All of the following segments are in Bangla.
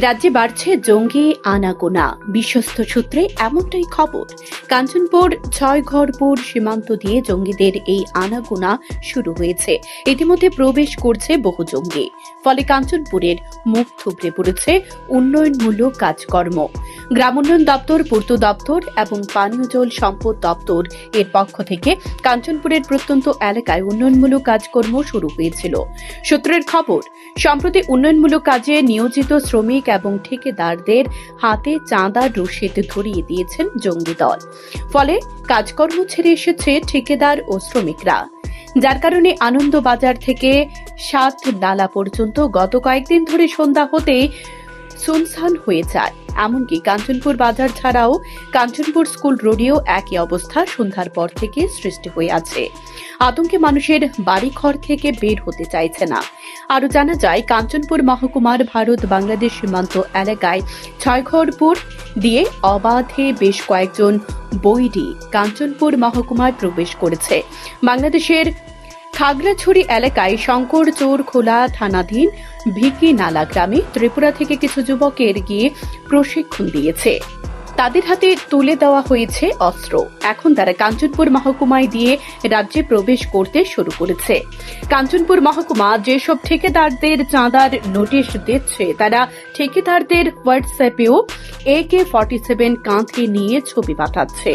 রাজ্যে বাড়ছে জঙ্গি আনাগোনা। বিশ্বস্ত সূত্রে এমনটাই খবর। কাঞ্চনপুর ছয়ঘরপুর সীমান্ত দিয়ে জঙ্গিদের এই আনাগোনা শুরু হয়েছে। ইতিমধ্যে প্রবেশ করছে বহু জঙ্গি। ফলে কাঞ্চনপুরের মুখ থুবড়ে পড়েছে উন্নয়নমূলক কাজকর্ম। গ্রাম উন্নয়ন দপ্তর, পূর্ত দপ্তর এবং পানীয় জল সম্পদ দপ্তর এর পক্ষ থেকে কাঞ্চনপুরের প্রত্যন্ত এলাকায় উন্নয়নমূলক কাজকর্ম শুরু হয়েছিল। সূত্রের খবর, সম্প্রতি উন্নয়নমূলক কাজে নিয়োজিত শ্রমিক এবং ঠিকাদারদের হাতে চাঁদা রসিদ ধরিয়ে দিয়েছেন জঙ্গি দল। ফলে কাজকর্ম ছেড়ে এসেছে ঠিকাদার ও শ্রমিকরা। যার কারণে আনন্দবাজার থেকে সাত নালা পর্যন্ত গত কয়েকদিন ধরে সন্ধ্যা হতেই সুনসান হয়ে যায়। এমনকি কাঞ্চনপুর বাজার ছাড়াও কাঞ্চনপুর স্কুল রোডেও একই অবস্থা সন্ধ্যার পর থেকে সৃষ্টি হয়ে আছে। আতঙ্কে মানুষের বাড়িঘর থেকে বের হতে চাইছে না। আরও জানা যায়, কাঞ্চনপুর মহকুমার ভারত বাংলাদেশ সীমান্ত এলাকায় ছয়ঘরপুর দিয়ে অবাধে বেশ কয়েকজন বৈরী কাঞ্চনপুর মহকুমায় প্রবেশ করেছে। বাংলাদেশের খাগড়াছড়ি এলাকায় শঙ্কর চোর খোলা থানাধীন ভিকি নালা গ্রামে ত্রিপুরা থেকে কিছু যুবকের গিয়ে প্রশিক্ষণ দিয়েছে। তাদের হাতে তুলে দেওয়া হয়েছে অস্ত্র। এখন তারা কাঞ্চনপুর মহকুমায় দিয়ে রাজ্যে প্রবেশ করতে শুরু করেছে। কাঞ্চনপুর মহকুমা যেসব ঠিকাদারদের চাঁদার নোটিশ দিচ্ছে, তারা ঠিকাদারদের হোয়াটসঅ্যাপেও এ কে ফর্টি সেভেন কাঁধে নিয়ে ছবি পাঠাচ্ছে,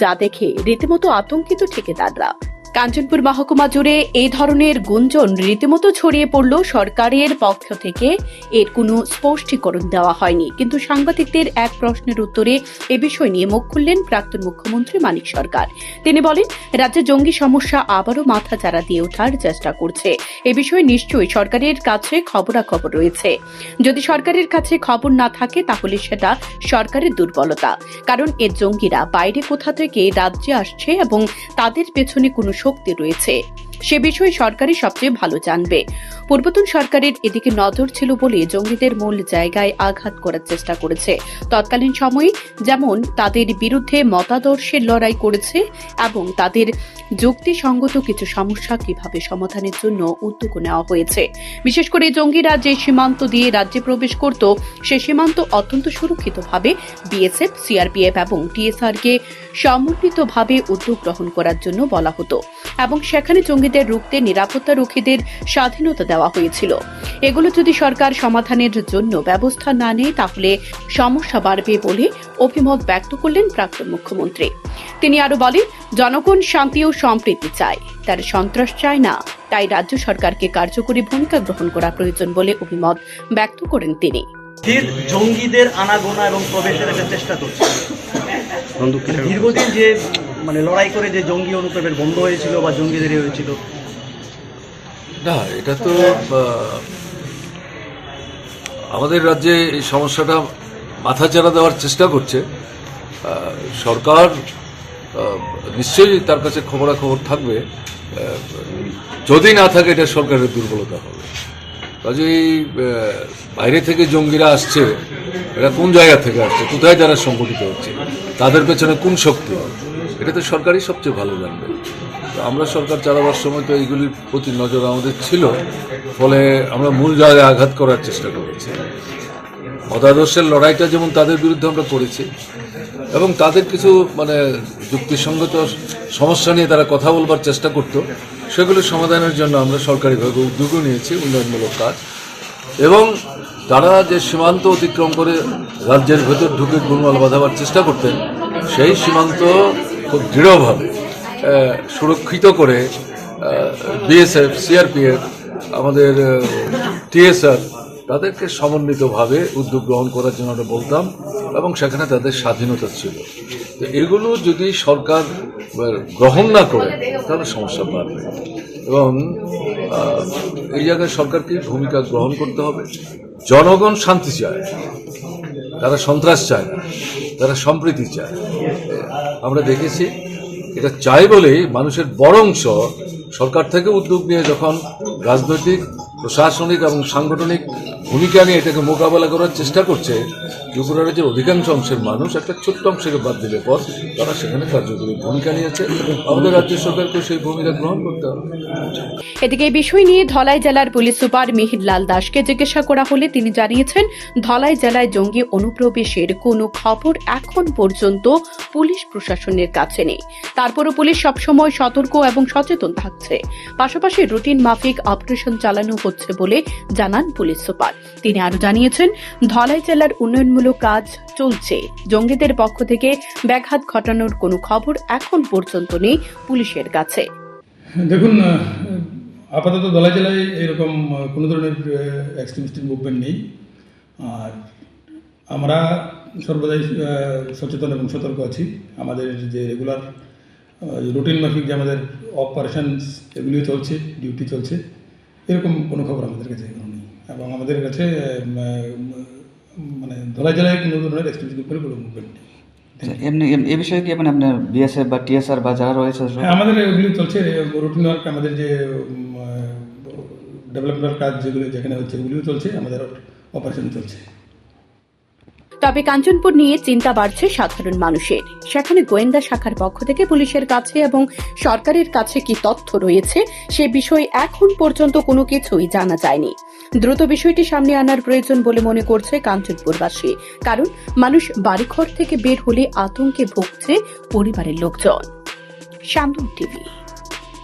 যা দেখে রীতিমতো আতঙ্কিত ঠিকাদাররা। কাঞ্চনপুর মহকুমা জুড়ে এই ধরনের গুঞ্জন রীতিমতো ছড়িয়ে পড়ল সরকারের পক্ষ থেকে। এর কোনো স্পষ্টীকরণ দেওয়া হয়নি। কিন্তু সাংবাদিকদের এক প্রশ্নের উত্তরে এ বিষয় নিয়ে মুখ খুললেন প্রাক্তন মুখ্যমন্ত্রী মানিক সরকার। তিনি বলেন, রাজ্যে জঙ্গি সমস্যা আবারও মাথা চারা দিয়ে ওঠার চেষ্টা করছে। এ বিষয়ে নিশ্চয়ই সরকারের কাছে খবরাখবর রয়েছে। যদি সরকারের কাছে খবর না থাকে, তাহলে সেটা সরকারের দুর্বলতা। কারণ এর জঙ্গিরা বাইরে কোথা থেকে রাজ্যে আসছে এবং তাদের পেছনে কোনো শক্তি রয়েছে। সে বিষয়ে সরকারই সবচেয়ে ভালো জানবে। পূর্বতন সরকারের এদিকে নজর ছিল বলে জঙ্গিদের মূল জায়গায় আঘাত করার চেষ্টা করেছে। তৎকালীন সময়ে যেমন তাদের বিরুদ্ধে মতাদর্শের লড়াই করেছে এবং তাদের যুক্তিসঙ্গত কিছু সমস্যা কীভাবে সমাধানের জন্য উদ্যোগ নেওয়া হয়েছে। বিশেষ করে জঙ্গিরা যে সীমান্ত দিয়ে রাজ্যে প্রবেশ করত, সে সীমান্ত অত্যন্ত সুরক্ষিতভাবে বিএসএফ, সিআরপিএফ এবং টিএসআর কে সমন্বিতভাবে উদ্যোগ গ্রহণ করার জন্য বলা হতো। এবং সেখানে জঙ্গিদের রুখতে নিরাপত্তা রক্ষীদের স্বাধীনতা দেওয়া হয়েছিল। এগুলো যদি সরকার সমাধানের জন্য ব্যবস্থা না নেয় তাহলে সমস্যা বাড়বে বলে অভিমত ব্যক্ত করলেন প্রাক্তন মুখ্যমন্ত্রী। তিনি আরও বলেন জনগণ শান্তি ও সম্প্রীতি চায় তার সন্ত্রাস চায় না। তাই রাজ্য সরকারকে কার্যকরী ভূমিকা গ্রহণ করা প্রয়োজন বলে অভিমত ব্যক্ত করেন তিনি। জঙ্গিদের আনাগোনা এবং প্রবেশের একটা চেষ্টা করছে দীর্ঘদিন যে মানে লড়াই করে যে জঙ্গি অনুপ্রবেশ বন্ধ হয়েছিল বা জঙ্গিদের হয়েছিল। না, এটা তো আমাদের রাজ্যে এই সমস্যাটা মাথা মাথাচাড়া দেওয়ার চেষ্টা করছে। সরকার নিশ্চয়ই তার কাছে খবরাখবর থাকবে। যদি না থাকে এটা সরকারের দুর্বলতা হবে। কাজেই বাইরে থেকে জঙ্গিরা আসছে, এরা কোন জায়গা থেকে আসছে, কোথায় যারা সংগঠিত হচ্ছে, তাদের পেছনে কোন শক্তি? এটা তো সরকারই সবচেয়ে ভালো জানবে। তো আমরা সরকার চালাবার সময় তো এইগুলির প্রতি নজর আমাদের ছিল, ফলে আমরা মূল জায়গায় আঘাত করার চেষ্টা করেছি। মতাদর্শের লড়াইটা যেমন তাদের বিরুদ্ধে আমরা করেছি, এবং তাদের কিছু মানে যুক্তিসঙ্গত সমস্যা নিয়ে তারা কথা বলবার চেষ্টা করত, সেগুলো সমাধানের জন্য আমরা সরকারিভাবে উদ্যোগও নিয়েছি, উন্নয়নমূলক কাজ। এবং তারা যে সীমান্ত অতিক্রম করে রাজ্যের ভেতর ঢুকে গুণমাল বাঁধাবার চেষ্টা করতেন, সেই সীমান্ত খুব দৃঢ়ভাবে সুরক্ষিত করে বিএসএফ, সিআরপিএফ, আমাদের টিএসআর তাদেরকে সমন্বিতভাবে উদ্যোগ গ্রহণ করার জন্য আমরা বলতাম এবং সেখানে তাদের স্বাধীনতা ছিল। তো এগুলো যদি সরকার গ্রহণ না করে, তাহলে সমস্যা বাড়বে। এবং এই জায়গায় সরকারকে ভূমিকা গ্রহণ করতে হবে। জনগণ শান্তি চায়, তারা সন্ত্রাস চায়, তারা সম্প্রীতি চায়। আমরা দেখেছি, এটা চাই বলেই মানুষের বড় অংশ সরকার থেকে উদ্যোগ নিয়ে যখন রাজনৈতিক, প্রশাসনিক এবং সাংগঠনিক ভূমিকা নিয়ে এটাকে মোকাবেলা করার চেষ্টা করছে ত্রিপুরা রাজ্যের অধিকাংশ অংশের মানুষ, একটা ছোট্ট অংশকে বাদ দিলে পর তারা সেখানে কার্যকরী ভূমিকা নিয়েছে আমাদের রাজ্য সরকারকে সেই ভূমিকা গ্রহণ করতে হবে। এদিকে এই বিষয় নিয়ে ধলাই জেলার পুলিশ সুপার মিহির লাল দাসকে জিজ্ঞাসা করা হলে তিনি জানিয়েছেন, ধলাই জেলায় জঙ্গি অনুপ্রবেশের কোনো খবর এখন পর্যন্ত পুলিশ প্রশাসনের কাছে নেই। তারপরও পুলিশ সবসময় সতর্ক এবং সচেতন থাকছে। পাশাপাশি রুটিন মাফিক অপারেশন চালানো হচ্ছে বলে জানান পুলিশ সুপার। তিনি আরও জানিয়েছেন, ধলাই জেলার উন্নয়নমূলক কাজ চলছে। জঙ্গিদের পক্ষ থেকে ব্যাঘাত ঘটানোর কোনো খবর এখন পর্যন্ত নেই পুলিশের কাছে। দেখুন আপাতত দলাই জেলায় এরকম কোনো ধরনের এক্সট্রিমিস্টিক মুভমেন্ট নেই। আর আমরা সর্বদাই সচেতন এবং সতর্ক আছি। আমাদের যে রেগুলার রুটিন মাফিক যে আমাদের অপারেশনস এগুলিও চলছে ডিউটি চলছে। এরকম কোনো খবর আমাদের কাছে এবং আমাদের কাছে মানে ধলাই জেলায় কোনো ধরনের এক্সট্রিমিস্টিক উপরে কোনো মুভমেন্ট এমনি এ বিষয়ে কি মানে আপনার বিএসএফ বা টিএসআর বা যারা রয়েছে হ্যাঁ, আমাদের এগুলি চলছে রুটিন ওয়ার্ক আমাদের যে ডেভেলপমেন্ট কাজ যেগুলো যেখানে হচ্ছে ওগুলিও চলছে আমাদের অপারেশন চলছে। তবে কাঞ্চনপুর নিয়ে চিন্তা বাড়ছে সাধারণ মানুষের। সেখানে গোয়েন্দা শাখার পক্ষ থেকে পুলিশের কাছে এবং সরকারের কাছে কি তথ্য রয়েছে সে বিষয়ে এখন পর্যন্ত কোনো কিছুই জানা যায়নি। দ্রুত বিষয়টি সামনে আনার প্রয়োজন বলে মনে করছে কাঞ্চনপুরবাসী। কারণ মানুষ বাড়িঘর থেকে বের হলে আতঙ্কে ভুগছে পরিবারের লোকজন। টিভি।